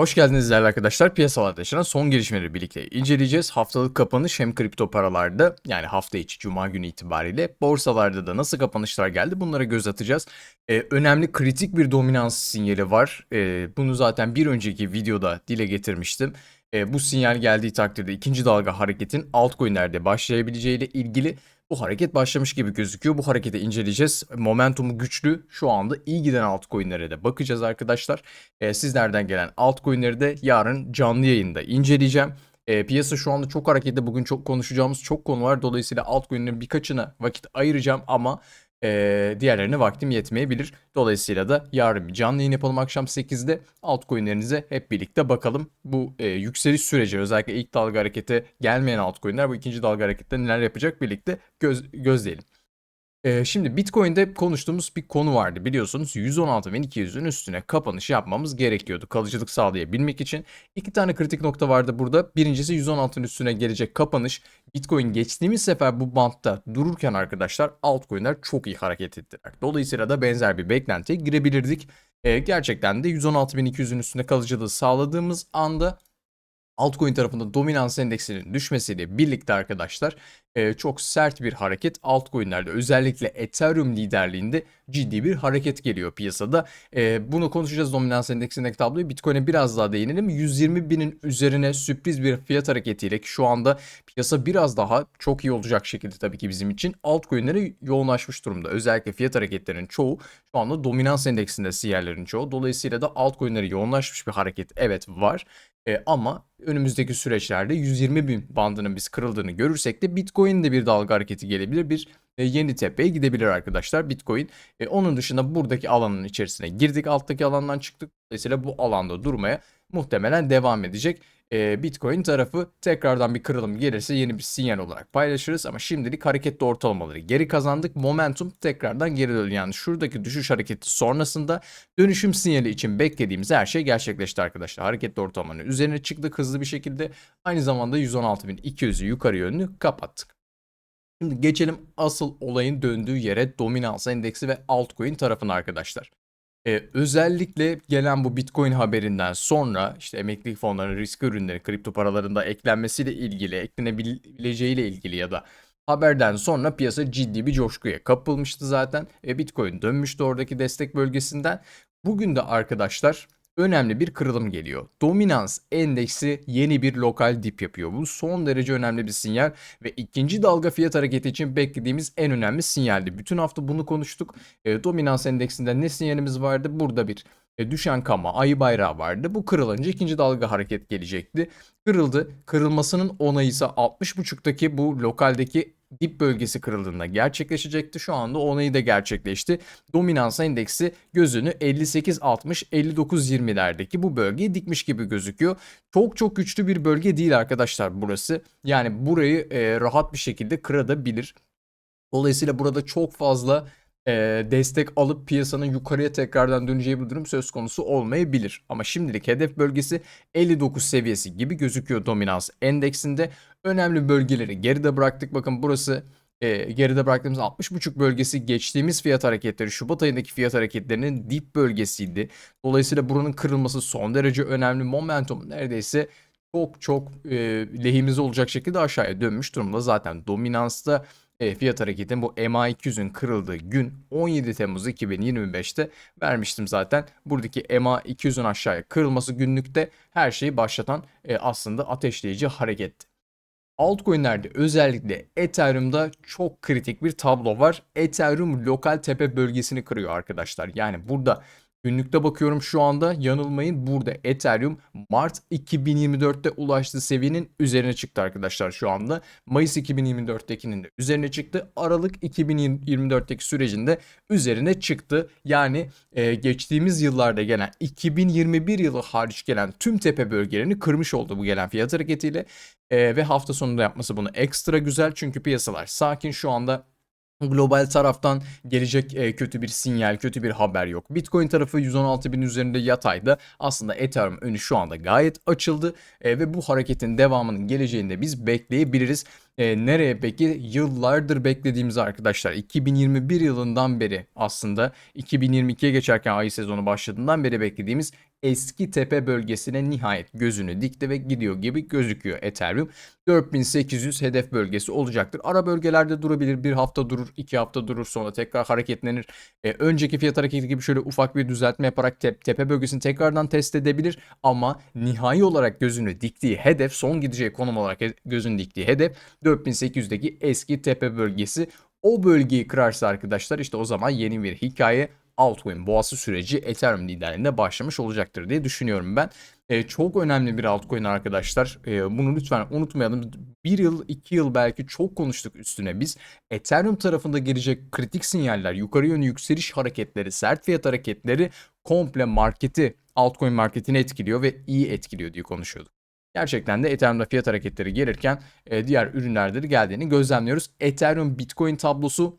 Hoş geldiniz değerli arkadaşlar. Piyasalarda yaşanan son gelişmeleri birlikte inceleyeceğiz. Haftalık kapanış hem kripto paralarda yani hafta içi cuma günü itibariyle borsalarda da nasıl kapanışlar geldi bunlara göz atacağız. Ee, önemli kritik bir dominans sinyali var. Ee, bunu zaten bir önceki videoda dile getirmiştim. Ee, bu sinyal geldiği takdirde ikinci dalga hareketin altcoin'lerde başlayabileceğiyle ilgili bu hareket başlamış gibi gözüküyor. Bu hareketi inceleyeceğiz. Momentumu güçlü. Şu anda iyi giden altcoin'lere de bakacağız arkadaşlar. E, sizlerden gelen altcoin'leri de yarın canlı yayında inceleyeceğim. E, piyasa şu anda çok hareketli. Bugün çok konuşacağımız çok konu var. Dolayısıyla altcoin'lerin birkaçına vakit ayıracağım ama e, diğerlerine vaktim yetmeyebilir. Dolayısıyla da yarın bir canlı yayın yapalım akşam 8'de. Altcoin'lerinize hep birlikte bakalım. Bu e, yükseliş süreci özellikle ilk dalga harekete gelmeyen altcoin'ler bu ikinci dalga harekette neler yapacak birlikte göz, gözleyelim. Ee, şimdi Bitcoin'de konuştuğumuz bir konu vardı biliyorsunuz 116.200'ün üstüne kapanış yapmamız gerekiyordu kalıcılık sağlayabilmek için. İki tane kritik nokta vardı burada. Birincisi 116'ın üstüne gelecek kapanış. Bitcoin geçtiğimiz sefer bu bantta dururken arkadaşlar altcoin'ler çok iyi hareket ettiler. Dolayısıyla da benzer bir beklentiye girebilirdik. Ee, gerçekten de 116.200'ün üstüne kalıcılığı sağladığımız anda altcoin tarafında dominans endeksinin düşmesiyle birlikte arkadaşlar e, çok sert bir hareket altcoin'lerde özellikle Ethereum liderliğinde ciddi bir hareket geliyor piyasada. E, bunu konuşacağız dominans endeksindeki tabloyu. Bitcoin'e biraz daha değinelim. 120 binin üzerine sürpriz bir fiyat hareketiyle ki şu anda piyasa biraz daha çok iyi olacak şekilde tabii ki bizim için altcoin'lere yoğunlaşmış durumda. Özellikle fiyat hareketlerinin çoğu şu anda dominans endeksinde siyerlerin çoğu. Dolayısıyla da altcoin'lere yoğunlaşmış bir hareket evet var. E, ama önümüzdeki süreçlerde 120 bin bandının biz kırıldığını görürsek de Bitcoin de bir dalga hareketi gelebilir. Bir e, yeni tepeye gidebilir arkadaşlar Bitcoin. E, onun dışında buradaki alanın içerisine girdik. Alttaki alandan çıktık. Dolayısıyla bu alanda durmaya muhtemelen devam edecek. E, Bitcoin tarafı tekrardan bir kırılım gelirse yeni bir sinyal olarak paylaşırız. Ama şimdilik hareketli ortalamaları geri kazandık. Momentum tekrardan geri döndü. Yani şuradaki düşüş hareketi sonrasında dönüşüm sinyali için beklediğimiz her şey gerçekleşti arkadaşlar. Hareketli ortalamanın üzerine çıktık hızlı bir şekilde. Aynı zamanda 116.200'ü yukarı yönlü kapattık. Şimdi geçelim asıl olayın döndüğü yere dominans endeksi ve altcoin tarafına arkadaşlar. Ee, özellikle gelen bu Bitcoin haberinden sonra işte emeklilik fonlarının risk ürünleri kripto paralarında eklenmesiyle ilgili, eklenebileceğiyle ilgili ya da haberden sonra piyasa ciddi bir coşkuya kapılmıştı zaten. E, Bitcoin dönmüştü oradaki destek bölgesinden. Bugün de arkadaşlar önemli bir kırılım geliyor. Dominans endeksi yeni bir lokal dip yapıyor. Bu son derece önemli bir sinyal ve ikinci dalga fiyat hareketi için beklediğimiz en önemli sinyaldi. Bütün hafta bunu konuştuk. E, dominans endeksinde ne sinyalimiz vardı? Burada bir e, düşen kama, ayı bayrağı vardı. Bu kırılınca ikinci dalga hareket gelecekti. Kırıldı. Kırılmasının onayı ise 60.5'taki bu lokaldeki dip bölgesi kırıldığında gerçekleşecekti. Şu anda onayı da gerçekleşti. Dominans endeksi gözünü 58-60-59-20'lerdeki bu bölgeye dikmiş gibi gözüküyor. Çok çok güçlü bir bölge değil arkadaşlar burası. Yani burayı e, rahat bir şekilde kırabilir. Dolayısıyla burada çok fazla e, destek alıp piyasanın yukarıya tekrardan döneceği bir durum söz konusu olmayabilir. Ama şimdilik hedef bölgesi 59 seviyesi gibi gözüküyor dominans endeksinde. Önemli bölgeleri geride bıraktık. Bakın burası e, geride bıraktığımız 60.5 bölgesi geçtiğimiz fiyat hareketleri Şubat ayındaki fiyat hareketlerinin dip bölgesiydi. Dolayısıyla buranın kırılması son derece önemli. Momentum neredeyse çok çok e, lehimize olacak şekilde aşağıya dönmüş durumda. Zaten dominansta e, fiyat hareketin bu MA200'ün kırıldığı gün 17 Temmuz 2025'te vermiştim zaten. Buradaki MA200'ün aşağıya kırılması günlükte her şeyi başlatan e, aslında ateşleyici hareketti. Altcoin'lerde özellikle Ethereum'da çok kritik bir tablo var. Ethereum lokal tepe bölgesini kırıyor arkadaşlar. Yani burada Günlükte bakıyorum şu anda yanılmayın burada Ethereum Mart 2024'te ulaştığı seviyenin üzerine çıktı arkadaşlar şu anda. Mayıs 2024'tekinin de üzerine çıktı. Aralık 2024'teki sürecinde üzerine çıktı. Yani e, geçtiğimiz yıllarda gelen 2021 yılı hariç gelen tüm tepe bölgelerini kırmış oldu bu gelen fiyat hareketiyle. E, ve hafta sonunda yapması bunu ekstra güzel çünkü piyasalar sakin şu anda Global taraftan gelecek e, kötü bir sinyal, kötü bir haber yok. Bitcoin tarafı 116 bin üzerinde yatayda. Aslında Ethereum önü şu anda gayet açıldı e, ve bu hareketin devamının geleceğinde biz bekleyebiliriz. E, nereye peki? Yıllardır beklediğimiz arkadaşlar 2021 yılından beri aslında 2022'ye geçerken ayı sezonu başladığından beri beklediğimiz eski tepe bölgesine nihayet gözünü dikti ve gidiyor gibi gözüküyor Ethereum. 4800 hedef bölgesi olacaktır. Ara bölgelerde durabilir. Bir hafta durur, iki hafta durur sonra tekrar hareketlenir. E, önceki fiyat hareketi gibi şöyle ufak bir düzeltme yaparak te- tepe bölgesini tekrardan test edebilir. Ama nihai olarak gözünü diktiği hedef, son gideceği konum olarak he- gözünü diktiği hedef 4800'deki eski tepe bölgesi. O bölgeyi kırarsa arkadaşlar işte o zaman yeni bir hikaye altcoin boğası süreci Ethereum liderliğinde başlamış olacaktır diye düşünüyorum ben. E, çok önemli bir altcoin arkadaşlar. E, bunu lütfen unutmayalım. Bir yıl, iki yıl belki çok konuştuk üstüne biz. Ethereum tarafında gelecek kritik sinyaller, yukarı yönlü yükseliş hareketleri, sert fiyat hareketleri komple marketi, altcoin marketini etkiliyor ve iyi etkiliyor diye konuşuyorduk. Gerçekten de Ethereum'da fiyat hareketleri gelirken e, diğer ürünlerde de geldiğini gözlemliyoruz. Ethereum Bitcoin tablosu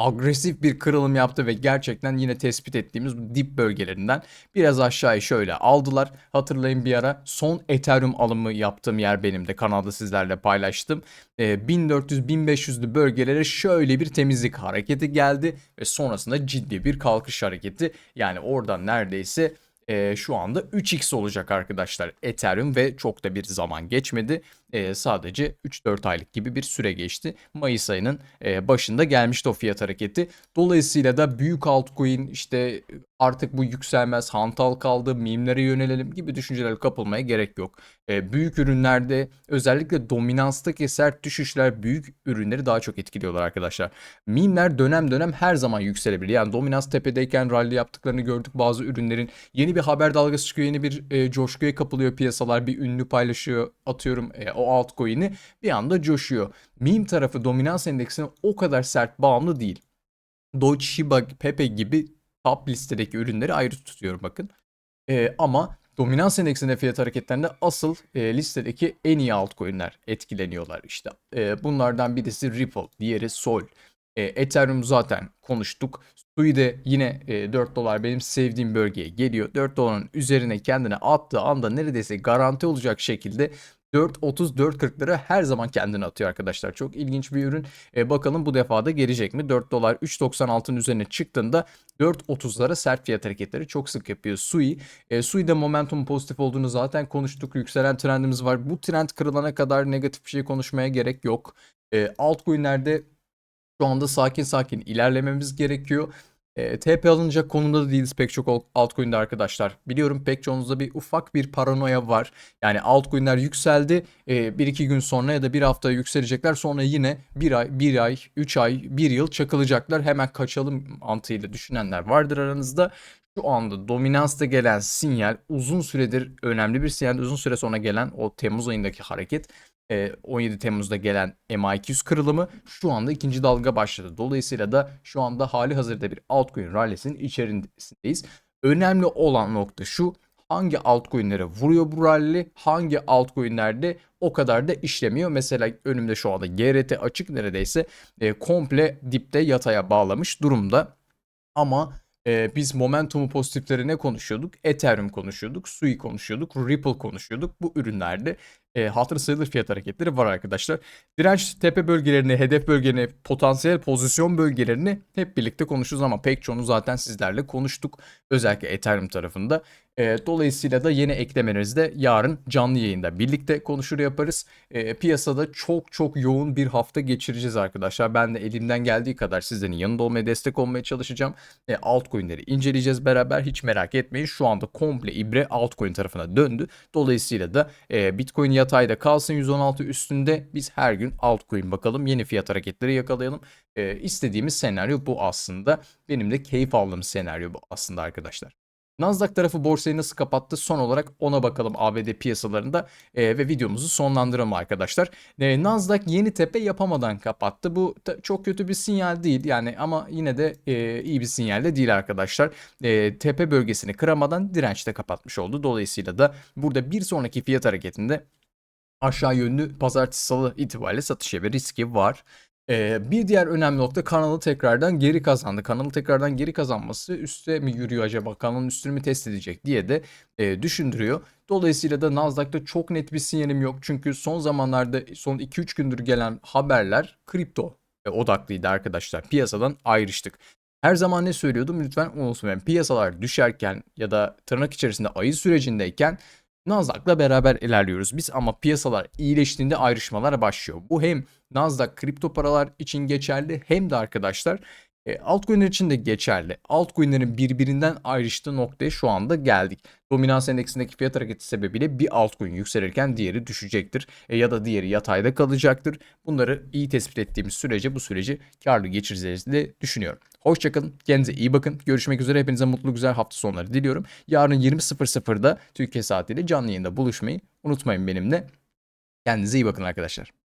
agresif bir kırılım yaptı ve gerçekten yine tespit ettiğimiz bu dip bölgelerinden biraz aşağıya şöyle aldılar. Hatırlayın bir ara son Ethereum alımı yaptığım yer benim de kanalda sizlerle paylaştım. E, 1400-1500'lü bölgelere şöyle bir temizlik hareketi geldi ve sonrasında ciddi bir kalkış hareketi. Yani oradan neredeyse e, şu anda 3x olacak arkadaşlar Ethereum ve çok da bir zaman geçmedi. E, sadece 3-4 aylık gibi bir süre geçti. Mayıs ayının e, başında gelmişti o fiyat hareketi. Dolayısıyla da büyük altcoin işte artık bu yükselmez hantal kaldı mimlere yönelelim gibi düşüncelere kapılmaya gerek yok. E, büyük ürünlerde özellikle dominanstaki sert düşüşler büyük ürünleri daha çok etkiliyorlar arkadaşlar. Mimler dönem dönem her zaman yükselebilir. Yani dominans tepedeyken rally yaptıklarını gördük bazı ürünlerin. Yeni bir haber dalgası çıkıyor yeni bir e, coşkuya kapılıyor piyasalar bir ünlü paylaşıyor atıyorum e, o altcoin'i bir anda coşuyor. Meme tarafı dominans endeksine o kadar sert bağımlı değil. Doge, Shiba, Pepe gibi top listedeki ürünleri ayrı tutuyorum bakın. Ee, ama dominans endeksinde fiyat hareketlerinde asıl e, listedeki en iyi altcoin'ler etkileniyorlar işte. E, bunlardan birisi Ripple, diğeri Sol. E, Ethereum zaten konuştuk. Sui de yine e, 4 dolar benim sevdiğim bölgeye geliyor. 4 doların üzerine kendine attığı anda neredeyse garanti olacak şekilde 4.30-4.40'lara her zaman kendini atıyor arkadaşlar. Çok ilginç bir ürün. E, bakalım bu defa da gelecek mi? 4 dolar 3.96'ın üzerine çıktığında 4.30'lara sert fiyat hareketleri çok sık yapıyor Sui. E, Sui'de momentum pozitif olduğunu zaten konuştuk. Yükselen trendimiz var. Bu trend kırılana kadar negatif bir şey konuşmaya gerek yok. E, altcoin'lerde şu anda sakin sakin ilerlememiz gerekiyor. E, TP alınacak konumda da değiliz pek çok altcoin'de arkadaşlar. Biliyorum pek çoğunuzda bir ufak bir paranoya var. Yani altcoin'ler yükseldi. E, bir iki gün sonra ya da bir hafta yükselecekler. Sonra yine bir ay, bir ay, üç ay, bir yıl çakılacaklar. Hemen kaçalım mantığıyla düşünenler vardır aranızda. Şu anda dominansta gelen sinyal uzun süredir önemli bir sinyal. Uzun süre sonra gelen o Temmuz ayındaki hareket 17 Temmuz'da gelen MA200 kırılımı şu anda ikinci dalga başladı. Dolayısıyla da şu anda hali hazırda bir altcoin rallisinin içerisindeyiz. Önemli olan nokta şu hangi altcoin'lere vuruyor bu rally, hangi altcoin'lerde o kadar da işlemiyor. Mesela önümde şu anda GRT açık neredeyse e, komple dipte yataya bağlamış durumda. Ama e, biz momentumu pozitifleri ne konuşuyorduk? Ethereum konuşuyorduk, Sui konuşuyorduk, Ripple konuşuyorduk. Bu ürünlerde e, hatırı sayılır fiyat hareketleri var arkadaşlar. Direnç tepe bölgelerini, hedef bölgelerini, potansiyel pozisyon bölgelerini hep birlikte konuşuruz ama pek çoğunu zaten sizlerle konuştuk. Özellikle Ethereum tarafında. E, dolayısıyla da yeni eklemelerinizi de yarın canlı yayında birlikte konuşur yaparız. E, piyasada çok çok yoğun bir hafta geçireceğiz arkadaşlar. Ben de elimden geldiği kadar sizlerin yanında olmaya, destek olmaya çalışacağım. E, altcoin'leri inceleyeceğiz beraber. Hiç merak etmeyin. Şu anda komple ibre altcoin tarafına döndü. Dolayısıyla da e, Bitcoin yatayda kalsın 116 üstünde. Biz her gün altcoin bakalım. Yeni fiyat hareketleri yakalayalım. E, istediğimiz senaryo bu aslında. Benim de keyif aldığım senaryo bu aslında arkadaşlar. Nasdaq tarafı borsayı nasıl kapattı? Son olarak ona bakalım ABD piyasalarında e, ve videomuzu sonlandıralım arkadaşlar. E, Nasdaq yeni tepe yapamadan kapattı. Bu çok kötü bir sinyal değil yani ama yine de e, iyi bir sinyal de değil arkadaşlar. E, tepe bölgesini kıramadan dirençte kapatmış oldu. Dolayısıyla da burada bir sonraki fiyat hareketinde aşağı yönlü pazartesi salı itibariyle satış ve riski var. Ee, bir diğer önemli nokta kanalı tekrardan geri kazandı. Kanalı tekrardan geri kazanması üste mi yürüyor acaba? Kanalın üstünü mü test edecek diye de e, düşündürüyor. Dolayısıyla da Nasdaq'ta çok net bir sinyalim yok. Çünkü son zamanlarda son 2-3 gündür gelen haberler kripto e, odaklıydı arkadaşlar. Piyasadan ayrıştık. Her zaman ne söylüyordum lütfen unutmayın. Piyasalar düşerken ya da tırnak içerisinde ayı sürecindeyken Nasdaq'la beraber ilerliyoruz biz ama piyasalar iyileştiğinde ayrışmalar başlıyor. Bu hem Nasdaq kripto paralar için geçerli hem de arkadaşlar e, altcoin'ler için de geçerli. Altcoin'lerin birbirinden ayrıştığı noktaya şu anda geldik. Dominans endeksindeki fiyat hareketi sebebiyle bir altcoin yükselirken diğeri düşecektir. E, ya da diğeri yatayda kalacaktır. Bunları iyi tespit ettiğimiz sürece bu süreci karlı geçireceğiz diye düşünüyorum. Hoşçakalın. Kendinize iyi bakın. Görüşmek üzere. Hepinize mutlu güzel hafta sonları diliyorum. Yarın 20.00'da Türkiye saatiyle canlı yayında buluşmayı unutmayın benimle. Kendinize iyi bakın arkadaşlar.